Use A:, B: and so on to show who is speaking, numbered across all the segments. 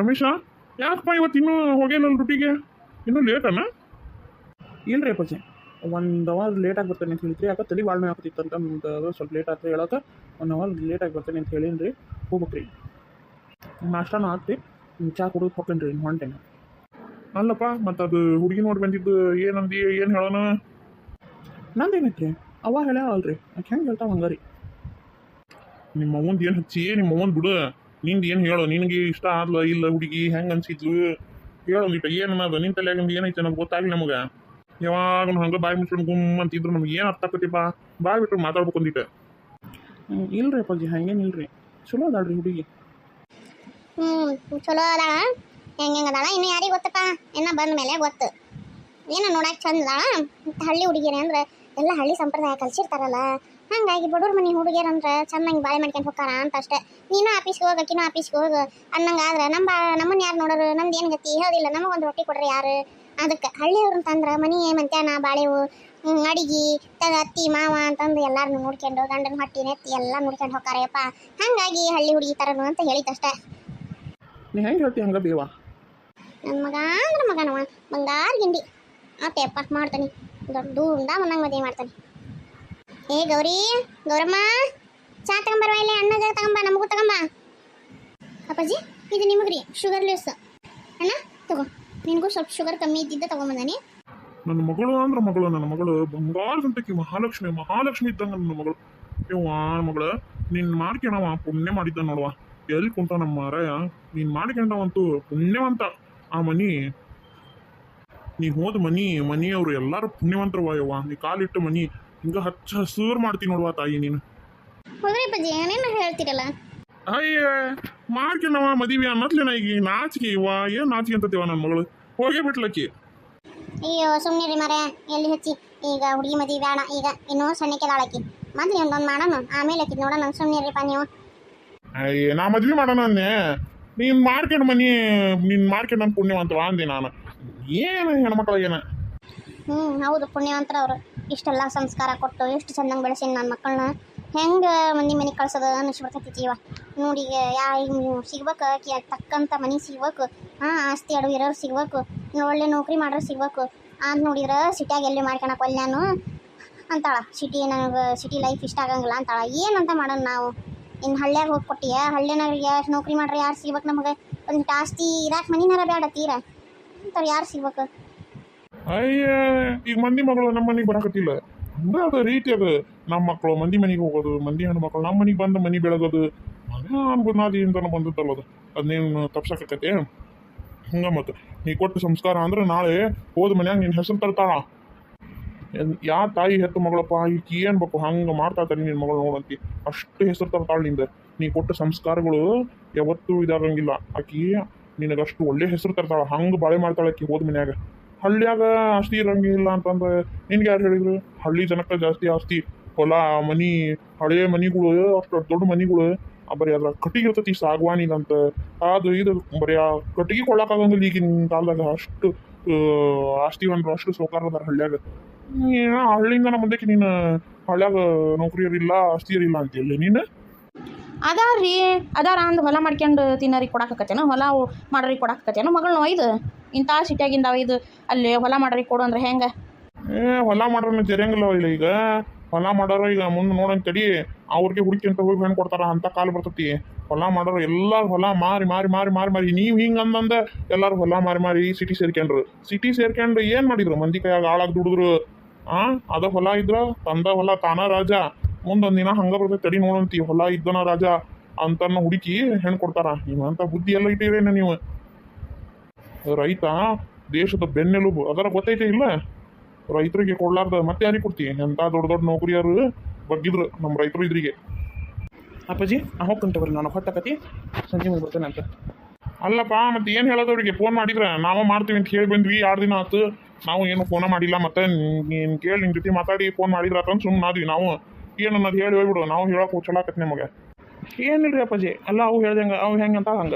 A: ರಮೇಶ ಯಾಕಪ್ಪ ಇವತ್ತು ಇನ್ನೂ ಹೋಗಿಲ್ಲ ಡ್ಯೂಟಿಗೆ ಇನ್ನೂ ಲೇಟನಾ
B: ಇಲ್ಲ ರೀ ಅಪ್ಪಾಜಿ ಒಂದು ಅವರ್ ಲೇಟಾಗಿ ಬರ್ತೇನೆ ಅಂತ ಹೇಳಿದ್ರಿ ಯಾಕೆ ತಲೆ ಭಾಳ ಆಗ್ತಿತ್ತು ಅಂತ ನಮ್ದು ಸ್ವಲ್ಪ ಲೇಟ್ ಆಯ್ತು ಹೇಳಕ್ಕೆ ಒಂದು ಅವರ್ ಲೇಟಾಗಿ ಬರ್ತೇನೆ ಅಂತ ಹೇಳೀನಿ ರೀ ಹೋಗ್ಬೇಕ್ರಿ. ನಾಷ್ಟಾನು ಆಗ್ತಿ ಚಾ ಕುಡಿದು ಹೋಗ್ತೇನೆ ರೀ ಹೊಂಟೇನೆ.
A: ಅಲ್ಲಪ್ಪ ಮತ್ತು ಅದು ಹುಡುಗಿ ನೋಡಿ ಬಂದಿದ್ದು ಏನಂದಿ ಏನು ಹೇಳೋಣ?
B: ನಂದೇನೈತ್ರಿ ಅವ ಹೇಳ ಅಲ್ರಿ ಹೆಂಗೆ ಹೇಳ್ತಾವ ಹಂಗಾರಿ.
A: ನಿಮ್ಮ ಅವ್ವಂದು ಏನು ಹಚ್ಚಿ ನಿಮ್ಮ ಅವ್ವಂದು ಬಿಡು. ನಿಂದು ಏನು ಹೇಳು? ನಿನಗೆ ಇಷ್ಟ ಆದ್ಲ ಇಲ್ಲ ಹುಡುಗಿ ಹೆಂಗೆ ಅನ್ಸಿದ್ಲು? ಹೇಳು ಒಂದಿಟ್ಟು ಏನು ಅನ್ನೋದು ನಿನ್ನ ತಲೆಯಾಗಿಂದ ಏನೈತೆ ನಮ್ಗೆ ಗೊತ್ತಾಗಲಿ ನಮಗೆ. ಯಾವಾಗ ಹಂಗೆ ಬಾಯಿ ಮುಚ್ಕೊಂಡು ಗುಮ್ ಅಂತಿದ್ರು ನಮ್ಗೆ ಏನು ಅರ್ಥ ಆಕತಿಪ್ಪ ಬಾಯಿ ಬಿಟ್ಟು ಮಾತಾಡ್ಬೇಕು ಒಂದಿಟ್ಟು
B: ಹ್ಮ್, ಇಲ್ರಿ ಅಪ್ಪಾಜಿ ಹಂಗೇನು ಇಲ್ರಿ. ಚಲೋ ಅದಾಳ್ರಿ ಹುಡುಗಿ.
C: ಹ್ಞೂ ಚಲೋ ಅದಾಳ. ಹೆಂಗೆ ಹೆಂಗೆ ಅದಾಳ? ಇನ್ನು ಯಾರಿಗೆ ಗೊತ್ತಪ್ಪ ಇನ್ನ ಬಂದ ಮೇಲೆ ಗೊತ್ತು. ಏನ ನೋಡಕ್ಕೆ ಚಂದ ಹಳ್ಳಿ ಹುಡುಗಿರೆ ಅಂದ್ರೆ ಎಲ್ಲ ಹಳ್ಳಿ ಸಂಪ್ರದಾಯ ಕಲ್ಸಿರ್ತಾರಲ್ಲ. ಹಂಗಾಗಿ ಬಡವ್ರ ಮನೆ ಹುಡುಗಿಯರಂದ್ರೆ ಚೆನ್ನಾಗಿ ಬಾಳೆ ಮಾಡ್ಕೊಂಡು ಹೋಗಾರ ಅಂತ ಅಷ್ಟೇ. ನೀನು ಆಫೀಸ್ಗೆ ಹೋಗ ಆಕಿನೂ ಆಫೀಸ್ಗೆ ಹೋಗ ಅನ್ನಂಗಾದ್ರೆ ನಮ್ಮ ನಮ್ಮನ್ನ ಯಾರು ನೋಡೋರು? ನಮ್ದು ಏನು ಗತಿ? ಹೇಳೋದಿಲ್ಲ. ನಮಗೊಂದು ರೊಟ್ಟಿ ಕೊಡ್ರಿ ಯಾರು? ಅದಕ್ಕೆ ಹಳ್ಳಿಯವ್ರು ಅಂತಂದ್ರೆ ಮನೆ ಮಂತ್ಯಾನ ಬಾಳೆವು ಅಡಿಗೆ ತಗ ಅತ್ತಿ ಮಾವ ಅಂತಂದು ಎಲ್ಲಾರನ್ನು ನೋಡ್ಕೊಂಡು ಗಂಡನ ಹೊಟ್ಟಿ ನೆತ್ತಿ ಎಲ್ಲ ನೋಡ್ಕೊಂಡು ಹೋಗಾರಪ್ಪ ಹಂಗಾಗಿ ಹಳ್ಳಿ ಹುಡುಗಿ ತರನು ಅಂತ ಹೇಳಿದ್ದಷ್ಟೇ
B: ನೀ ಹೆಂಗೆ ಹೇಳ್ತಿ ಹಂಗೆ ಬೇವ?
C: ನನ್ನ ಮಗ ಅಂದ್ರೆ ಮಗನವ. ಬಂಗಾರ ಗಿಂಡಿ. ಆ ಅಪ್ಪ ಮಾಡ್ತಾನೆ. ದೊಡ್ಡ ದೂರದಿಂದ ಮನ್ನಂಗೆ ಮದುವೆ ಮಾಡ್ತಾನೆ. ಏ, ಗೌರಿ, ಗೌರಮ್ಮ, ಚಾ ತಗೊಂಬರ್ವ ಅಣ್ಣ ಅಣ್ಣಗ ತಗೊಂಬ ನಮಗೂ ತಗೊಂಬ ಅಪ್ಪಾಜಿ, ಇದು ನಿಮಗ್ರಿ ಶುಗರ್ ಲೆಸ್ ಅಣ್ಣ, ತಗೋ. ನಿನಗೂ ಸ್ವಲ್ಪ ಶುಗರ್ ಕಮ್ಮಿ ಇದ್ದಿದ್ದ ತಗೊಂಬಂದಾನೆ
A: ನನ್ನ ಮಗಳು ಅಂದ್ರೆ ಮಗಳು, ನನ್ನ ಮಗಳು ಬಂಗಾರದಂತಕಿ ಮಹಾಲಕ್ಷ್ಮಿ ಮಹಾಲಕ್ಷ್ಮಿ ಇದ್ದಂಗ ನನ್ನ ಮಗಳು. ಇವ ಮಗಳ ನಿನ್ನ ಮಾಡ್ಕೊಂಡವ, ಪುಣ್ಯ ಮಾಡಿದ್ದ ನೋಡುವ. ಎಲ್ಲಿ ಕುಂತ ನಮ್ಮ ಮಾರಾಯ? ನೀನು ಮಾಡ್ಕೊಂಡವಂತೂ ಪುಣ್ಯವಂತ. ಆ ಮನಿ, ನೀ ಹೋದ ಮನಿ, ಮನಿಯವರು ಎಲ್ಲಾರು ಪುಣ್ಯವಂತರವ ಯವ್ವ. ನೀ ಕಾಲಿಟ್ಟ ಮನಿ ಹಿಂಗ ಹಚ್ಚ ಹಸೂರ್ ಮಾಡ್ತೀನಿ ನೋಡುವ ತಾಯಿ ನೀನು.
C: ಹೌದ್ರಿ ಬಜ್ಜಿ ಏನೇನು ಹೇಳ್ತೀರಲ್ಲ?
A: ಅಯ್ಯ ಮಾಡ್ಕೊಂಡವ ಮದುವೆ ಅನ್ನತ್ಲೇನ ಈಗ ನಾಚಿಕೆ ಇವ ಏನ್ ನಾಚಿಕೆ ಅಂತತಿವ ನನ್ನ ಮಗಳು? ಹೋಗೇ ಬಿಟ್ಲಕ್ಕಿ.
C: ಅಯ್ಯೋ ಸುಮ್ಮನೆ ರೀ ಮರೆ ಎಲ್ಲಿ ಹಚ್ಚಿ? ಈಗ ಹುಡುಗಿ ಮದುವೆ ಬೇಡ ಈಗ ಇನ್ನೂ ಸಣ್ಣಕ್ಕೆ ಮದ್ಲಿ ಮೊದ್ಲು ಒಂದೊಂದು ಮಾಡೋಣ ಆಮೇಲೆ ಆಕಿ ನೋಡೋಣ ಸುಮ್ಮನೆ ರೀಪ ನೀವು.
A: ಅಯ್ಯ ನಾ ಮದ್ವೆ ಮಾಡೋಣ ಅಂದೆ. ನೀನ್ ಮಾಡ್ಕೊಂಡು ಮನಿ ನೀನ್ ಮಾಡ್ಕೊಂಡು ಪುಣ್ಯವಂತ ಪುಣ್ಯವಂತವ ಅಂದೆ ನಾನು. ಏನು ಹೆಣ್ಮಕ್ಳು ಏನ
C: ಹ್ಞೂ ಹೌದು ಪುಣ್ಯವಂತರ ಅವರು ಇಷ್ಟೆಲ್ಲ ಸಂಸ್ಕಾರ ಕೊಟ್ಟು ಎಷ್ಟು ಚೆನ್ನಾಗಿ ಬೆಳೆಸೀನಿ ನನ್ನ ಮಕ್ಕಳನ್ನ ಹೆಂಗೆ ಮಂದಿ ಮನೆಗೆ ಕಳ್ಸೋದು ಅನಿಸ್ಬಿಡ್ತೈತಿ ಜೀವ. ನೋಡಿ ಯಾ, ಈಗ ಸಿಗ್ಬೇಕು, ಆಕಿ ತಕ್ಕಂಥ ಮನೆ ಸಿಗ್ಬೇಕು ಹಾಂ ಆಸ್ತಿ ಅಡುಗೆ ಇರೋರು ಸಿಗ್ಬೇಕು ಒಳ್ಳೆ ನೌಕರಿ ಮಾಡೋರು ಸಿಗ್ಬೇಕು. ಅಂತ ನೋಡಿದ್ರೆ ಸಿಟಿಯಾಗ ಎಲ್ಲಿ ಮಾಡ್ಕೊಳಕ್ಕೆ ಒಲ್ಲೆ ಅಂತಾಳ, ಸಿಟಿ ನನಗೆ ಸಿಟಿ ಲೈಫ್ ಇಷ್ಟ ಆಗಂಗಿಲ್ಲ ಅಂತಾಳ. ಏನಂತ ಮಾಡೋಣ ನಾವು? ಇನ್ನು ಹಳ್ಳ್ಯಾಗ ಹೋಗಿ ಕೊಟ್ಟಿಯ? ಹಳ್ಳಿನಾಗ ನೌಕರಿ ಮಾಡ್ರಿ ಯಾರು ಸಿಗ್ಬೇಕು ನಮಗೆ? ಒಂದು ಆಸ್ತಿ ಇರಾಕ್ ಮನಿನಾರ ಬೇಡ ತೀರ? ಅಂತಾರೆ ಯಾರು ಸಿಗ್ಬೇಕು?
A: ಈಗ ಮಂದಿ ಮಗಳು ನಮ್ಮ ಮನೆಗೆ ಬರಕತ್ತಿಲ್ಲ. ಅಂದ್ರೆ ಅದ ರೀತಿ ಅದು. ನಮ್ಮ ಮಕ್ಕಳು ಮಂದಿ ಮನೆಗೆ ಹೋಗೋದು, ಮಂದಿ ಹೆಣ್ಣು ಮಕ್ಕಳು ನಮ್ಮ ಮನೆಗೆ ಬಂದು ಮನೆ ಬೆಳಗೋದು. ಅನುಬುನಾದಿಯಿಂದ ಬಂದದ್ದಲ್ಲ ಅದು ಅದನ್ನೇನು ತಪ್ಸಕತ್ತೈತೆ ಹಂಗ ಮತ್ತೆ ನೀ ಕೊಟ್ಟ ಸಂಸ್ಕಾರ ಅಂದ್ರೆ ನಾಳೆ ಹೋದ ಮನ್ಯಾಗ ನಿನ್ನ ಹೆಸರು ತರ್ತಾಳ. ಯಾ ತಾಯಿ ಹೆತ್ತು ಮಗಳಪ್ಪ, ಈಕಿ ಏನು ಬೇಕು ಹಂಗ ಮಾಡ್ತಾ ನಿನ್ನ ಮಗಳು ನೋಡಂತಿ. ಅಷ್ಟು ಹೆಸರು ತರ್ತಾಳ ನಿಂದ. ನೀ ಕೊಟ್ಟ ಸಂಸ್ಕಾರಗಳು ಯಾವತ್ತೂ ಇದಾಗಂಗಿಲ್ಲ. ಆಕಿ ನಿನಗಷ್ಟು ಒಳ್ಳೆ ಹೆಸರು ತರ್ತಾಳ. ಹಂಗ ಬಾಳೆ ಮಾಡ್ತಾಳೆ ಆಕಿ ಹೋದ ಮನ್ಯಾಗ. ಹಳ್ಳಿಯಾಗ ಆಸ್ತಿ ಇರಂಗಿಲ್ಲ ಅಂತಂದ್ರೆ ನಿನ್ಗೆ ಯಾರು ಹೇಳಿದ್ರು? ಹಳ್ಳಿ ಜನಕ್ಕೆ ಜಾಸ್ತಿ ಆಸ್ತಿ. ಹೊಲ, ಮನಿ ಹಳೆಯ ಮನಿಗಳು ಅಷ್ಟು ದೊಡ್ಡ ಮನಿಗಳು ಬರೀ ಅದ್ರ ಕಟ್ಟಿಗೆ ಇರ್ತೈತಿ, ಸಾಗವಾನಿದಂತ. ಅದು ಇದು, ಬರೀ ಆ ಕಟ್ಟಿಗೆ ಕೊಳ್ಳಕ್ಕಾಗಂಗಿಲ್ಲ ಈಗಿನ ಕಾಲದಾಗ ಅಷ್ಟು ಆಸ್ತಿ ಅಂದ್ರೆ ಅಷ್ಟು ಸೌಕಾರ ಅದಾರ ಹಳ್ಳ್ಯಾಗ. ಹಳ್ಳಿಯಿಂದ ನಮ್ಮ ಮುಂದಕ್ಕೆ ನೀನು ಹಳ್ಳ್ಯಾಗ ನೌಕರಿಯರಿಲ್ಲ, ಆಸ್ತಿಯರಿಲ್ಲ ಹೇಳಿ ನೀನು?
D: ಅದಾರ ರೀ ಅದಾರ ಅಂದು ಹೊಲ ಮಾಡ್ಕೊಂಡು ತಿನ್ನೋರಿ ಕೊಡಾಕತ್ತೇನೋ ಹೊಲ ಮಾಡ್ರಿ ಕೊಡಾಕತ್ತೇನೋ ಮಗಳನ್ನ ಒಯ್ದು ಇಂಥ ಸಿಟಿಯಾಗಿಂದ ಒಯ್ದು ಅಲ್ಲಿ ಹೊಲ ಮಾಡ್ರಿ ಕೊಡು ಅಂದ್ರೆ ಹೆಂಗೆ?
A: ಏ, ಹೊಲ ಮಾಡೋರ್ನ ತೆರೆಯಂಗಿಲ್ಲ ಇಲ್ಲ ಈಗ. ಹೊಲ ಮಾಡೋರು ಈಗ ಮುಂದೆ ನೋಡೋಣ ತಡಿ, ಅವ್ರಿಗೆ ಹುಡುಕಿ ಅಂತ ಹೋಗಿ ಹೆಣ್ಣು ಕೊಡ್ತಾರ, ಅಂತ ಕಾಲ ಬರ್ತೈತಿ. ಹೊಲ ಮಾಡೋರು ಎಲ್ಲಾರು ಹೊಲ ಮಾರಿ ಮಾರಿ ಮಾರಿ ಮಾರಿ ಮಾರಿ, ನೀವು ಹಿಂಗೆ ಅಂದಂದ ಎಲ್ಲಾರು ಹೊಲ ಮಾರಿ ಮಾರಿ ಸಿಟಿ ಸೇರ್ಕೊಂಡ್ರು ಸಿಟಿ ಸೇರ್ಕೊಂಡು ಏನು ಮಾಡಿದ್ರು? ಮಂದಿ ಕೈಯಾಗ ಆಳಾಗಿ ದುಡಿದ್ರು. ಆ, ಅದ ಹೊಲ ಇದ್ರ, ತಂದ ಹೊಲ ತಾನ ರಾಜ. ಮುಂದೊಂದ್ ದಿನ ಹಂಗ ಬರ್ತೈತಿ ತಡಿ ನೋಡಂತಿ ಹೊಲ ಇದ್ದನ ರಾಜ, ಅಂತನ್ನ ಹುಡುಕಿ ಹೆಣ್ಣು ಕೊಡ್ತಾರ. ಇವಂತ ಬುದ್ಧಿ ಎಲ್ಲ ಇಟ್ಟಿರೇನ ನೀವು? ರೈತ, ದೇಶದ ಬೆನ್ನೆಲುಬು. ಅದರ ಗೊತ್ತೈತೆ ಇಲ್ಲ? ರೈತರಿಗೆ ಕೊಡ್ಲಾರ್ದ ಮತ್ತೆ ಯಾರಿಗೆ ಕೊಡ್ತಿ? ಎಂಥ ದೊಡ್ಡ ದೊಡ್ಡ ನೌಕರಿಯರು ಬಗ್ಗಿದ್ರು ನಮ್ಮ ರೈತರು ಇದ್ರಿಗೆ.
B: ಅಪ್ಪಾಜಿ ನಾ ಹೋಗ್ಕೊಂತ ಬರ್ರಿ. ನಾನು ಹೊಟ್ಟಕತಿ ಸಂಜೆ ಮುಂದೆ ಬರ್ತೇನೆ ಅಂತ.
A: ಅಲ್ಲಪ್ಪ, ಮತ್ತೆ ಏನು ಹೇಳೋದವ್ರಿಗೆ ಫೋನ್ ಮಾಡಿದ್ರೆ? ನಾವು ಮಾಡ್ತೀವಿ ಅಂತ ಹೇಳಿ ಬಂದ್ವಿ. ಎರಡು ದಿನ ಆತು. ನಾವು ಏನು ಫೋನ ಮಾಡಿಲ್ಲ. ಮತ್ತೆ ನೀನು ಕೇಳಿ ನಿನ್ನ ಜೊತೆ ಮಾತಾಡಿ, ಫೋನ್ ಮಾಡಿದ್ರ ಅಂತ ಸುಮ್ಮನಾದ್ವಿ ನಾವು. ಏನು ಅನ್ನೋದು ಹೇಳಿ ಹೋಗ್ಬಿಡು. ನಾವು ಹೇಳಕ್ಕೆ ಚಲಾಕತ್ ನಿಮಗೆ.
B: ಏನಿಲ್ರಿ ಅಪ್ಪಾಜಿ? ಅಲ್ಲ, ಅವು ಹೇಳ್ದಂಗೆ, ಅವು ಹೆಂಗೆ ಅಂತ ಹಂಗ.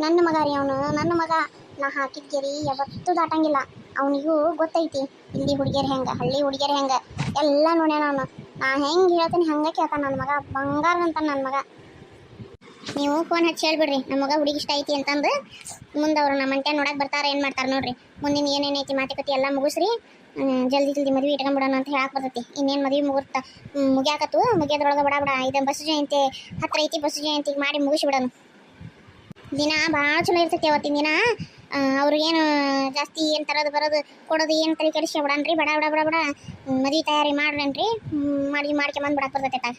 C: ನನ್ನ ಮಗ ರೀ ಅವನು. ನನ್ನ ಮಗ ನಾ ಹಾಕಿದ ಗೆರಿ ಯಾವತ್ತೂ ದಾಟಂಗಿಲ್ಲ. ಅವನಿಗೂ ಗೊತ್ತೈತಿ, ಇಲ್ಲಿ ಹುಡುಗಿಯರು ಹೆಂಗ, ಹಳ್ಳಿ ಹುಡುಗಿಯರು ಹೆಂಗ. ಎಲ್ಲ ನೋಡ್ಯಾನ ಅವನು. ನಾ ಹೆಂಗೆ ಹೇಳ್ತೀನಿ ಹಂಗ ಕೇಳ್ತಾನ ನನ್ನ ಮಗ. ಬಂಗಾರ ಅಂತ ನನ್ನ ಮಗ. ನೀವು ಫೋನ್ ಹಚ್ಚಿ ಹೇಳ್ಬಿಡ್ರಿ. ನಮ್ಮ ಮಗ ಹುಡುಗಿ ಇಷ್ಟ ಐತಿ ಅಂತಂದು. ಮುಂದೆ ಅವ್ರು ನಮ್ಮ ಅಂಟೆ ನೋಡಕ್ ಬರ್ತಾರೆ, ಏನು ಮಾಡ್ತಾರೆ ನೋಡ್ರಿ. ಮುಂದಿನ ಏನೇನೈತಿ ಮಾತುಕತೆ ಎಲ್ಲ ಮುಗಿಸ್ರಿ. ಜಲ್ದಿ ಜಲ್ದಿ ಮದುವೆ ಇಟ್ಕೊಂಡ್ಬಿಡೋಣ ಅಂತ ಹೇಳಕ್ ಬರ್ತೈತಿ. ಇನ್ನೇನು ಮದುವೆ ಮುಗಿರ್ತ ಮುಗಿಯಾಕತ್ತು, ಮುಗಿಯೋದ್ರೊಳಗೆ ಬಡ ಬಡ ಇದು ಬಸ್ ಜಯಂತಿ, ಹತ್ರ ಐತಿ ಬಸ್ ಜಯಂತಿಗೆ ಮಾಡಿ ಮುಗಿಸ್ಬಿಡೋಣ. ದಿನ ಭಾಳ ಚಲೋ ಇರ್ತೈತಿ ಅವತ್ತಿನ ದಿನ. ಅವ್ರಿಗೇನು ಜಾಸ್ತಿ ಏನು ತರೋದು ಬರೋದು ಕೊಡೋದು ಏನು ತಲೆ ಕೆಡಿಸಿ ಬಿಡನ್ರಿ, ಬಡ ಬಡ ಬಡ ಬಡ. ಮದುವೆ ತಯಾರಿ ಮಾಡ್ರಿ ಮಾಡಿ ಮಾಡ್ಕೊಂಬಂದು ಬಿಡಕ್ಕೆ ಬರ್ತೈತೆ.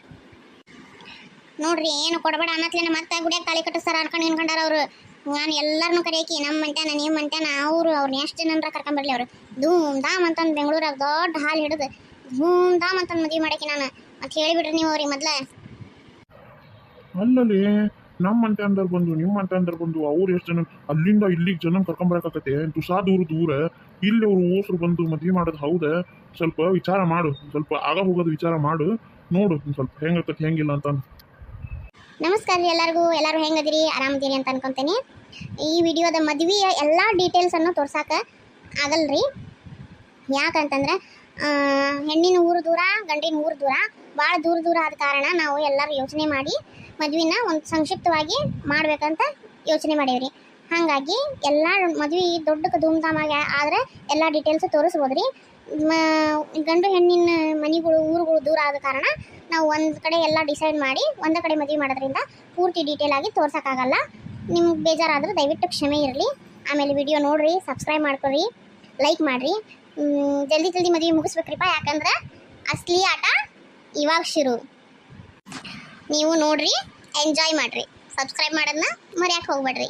C: ನೋಡ್ರಿ, ಏನು ಕೊಡಬೇಡ ಅನ್ನತ್ಲೇನ ಮತ್ತೆ ಗುಡಿಯಾಗ ತಾಳಿ ಕಟ್ಟಿಸ್ತಾರ ಅನ್ಕೊಂಡು ನಿನ್ಕೊಂಡಾರ ಅವರು. ನಾನು ಎಲ್ಲರನ್ನೂ ಕರೆಯಕಿ ನಮ್ಮ ಮಂಟ್ಯಾನ ನಿಮ್ಮ ಮಂಟ್ಯಾನ ಅವರು ಅವ್ರನ್ನ ಎಷ್ಟು ಜನರ ಕರ್ಕೊಂಬರ್ಲಿ ಅವರು? ಧೂಮ್ ಧಾಮ್ ಅಂತಂದು ಬೆಂಗಳೂರಾಗ ದೊಡ್ಡ ಹಾಲು ಹಿಡಿದು ಧೂಮ್ ಧಾಮ್ ಅಂತಂದು ಮದುವೆ ಮಾಡಕ್ಕೆ ನಾನು. ಮತ್ತೆ ಹೇಳಿಬಿಡ್ರಿ ನೀವು ಅವ್ರಿಗೆ ಮೊದಲ.
A: ಅಲ್ಲಲ್ಲಿ ನಮ್ಮ ಅಂತ ಅಂದರ್ ಬಂದು ನಿಮ್ಮ ಅಂತ ಅಂದರ್ ಬಂದು ಅವ್ರು ಎಷ್ಟು ಜನ ಅಲ್ಲಿಂದ ಇಲ್ಲಿಗೆ ಜನ ಕರ್ಕೊಂಬರಕತ್ತೆ ತುಸಾ ದೂರ ದೂರ. ಇಲ್ಲಿ ಅವರು ಓಸರು ಬಂದು ಮದ್ವೆ ಮಾಡೋದು ಹೌದಾ? ಸ್ವಲ್ಪ ವಿಚಾರ ಮಾಡು. ಸ್ವಲ್ಪ ಆಗ ಹೋಗೋದು ವಿಚಾರ ಮಾಡು. ನೋಡು ಸ್ವಲ್ಪ. ಹೆಂಗಾಗತ್ತೆ ಹೆಂಗಿಲ್ಲ ಅಂತ.
C: ನಮಸ್ಕಾರ ರೀ ಎಲ್ಲರಿಗೂ. ಎಲ್ಲರೂ ಹೆಂಗದಿರಿ ಆರಾಮದಿರಿ ಅಂತ ಅನ್ಕೊಂತೇನೆ. ಈ ವಿಡಿಯೋದ ಮದುವೆಯ ಎಲ್ಲ ಡೀಟೇಲ್ಸನ್ನು ಆಗಲ್ಲ ಆಗಲ್ರಿ. ಯಾಕಂತಂದ್ರೆ ಹೆಣ್ಣಿನ ಊರು ದೂರ, ಗಂಡಿನ ಊರು ದೂರ ಭಾಳ ದೂರ ದೂರ ಆದ ಕಾರಣ ನಾವು ಎಲ್ಲರೂ ಯೋಚನೆ ಮಾಡಿ ಮದುವೆನ ಒಂದು ಸಂಕ್ಷಿಪ್ತವಾಗಿ ಮಾಡಬೇಕಂತ ಯೋಚನೆ ಮಾಡೀವ್ರಿ. ಹಾಗಾಗಿ ಎಲ್ಲ ಮದುವೆ ದೊಡ್ಡ ಧೂಮ್ಧಾಮಾಗಿ ಆದರೆ ಎಲ್ಲ ಡೀಟೇಲ್ಸ್ ತೋರಿಸ್ಬೋದ್ರಿ. ಮ- ಗಂಡು ಹೆಣ್ಣಿನ ಮನೆಗಳು, ಊರುಗಳು ದೂರ ಆದ ಕಾರಣ ನಾವು ಒಂದು ಕಡೆ ಎಲ್ಲ ಡಿಸೈಡ್ ಮಾಡಿ ಒಂದು ಕಡೆ ಮದುವೆ ಮಾಡೋದ್ರಿಂದ ಪೂರ್ತಿ ಡೀಟೇಲ್ ಆಗಿ ತೋರ್ಸೋಕ್ಕಾಗಲ್ಲ. ನಿಮ್ಗೆ ಬೇಜಾರಾದರೂ ದಯವಿಟ್ಟು ಕ್ಷಮೆ ಇರಲಿ. ಆಮೇಲೆ ವಿಡಿಯೋ ನೋಡಿರಿ ಸಬ್ಸ್ಕ್ರೈಬ್ ಮಾಡ್ಕೊಳ್ರಿ ಲೈಕ್ ಮಾಡಿರಿ. ಜಲ್ದಿ ಜಲ್ದಿ ಮದುವೆ ಮುಗಿಸ್ಬೇಕ್ರಿಪ್ಪ. ಯಾಕಂದ್ರೆ ಅಸ್ಲಿ ಆಟ ಇವಾಗ ಶುರು. ನೀವು ನೋಡಿರಿ ಎಂಜಾಯ್ ಮಾಡಿರಿ. ಸಬ್ಸ್ಕ್ರೈಬ್ ಮಾಡೋದನ್ನ ಮರ್ಯಾಕೆ ಹೋಗ್ಬೇಡ್ರಿ.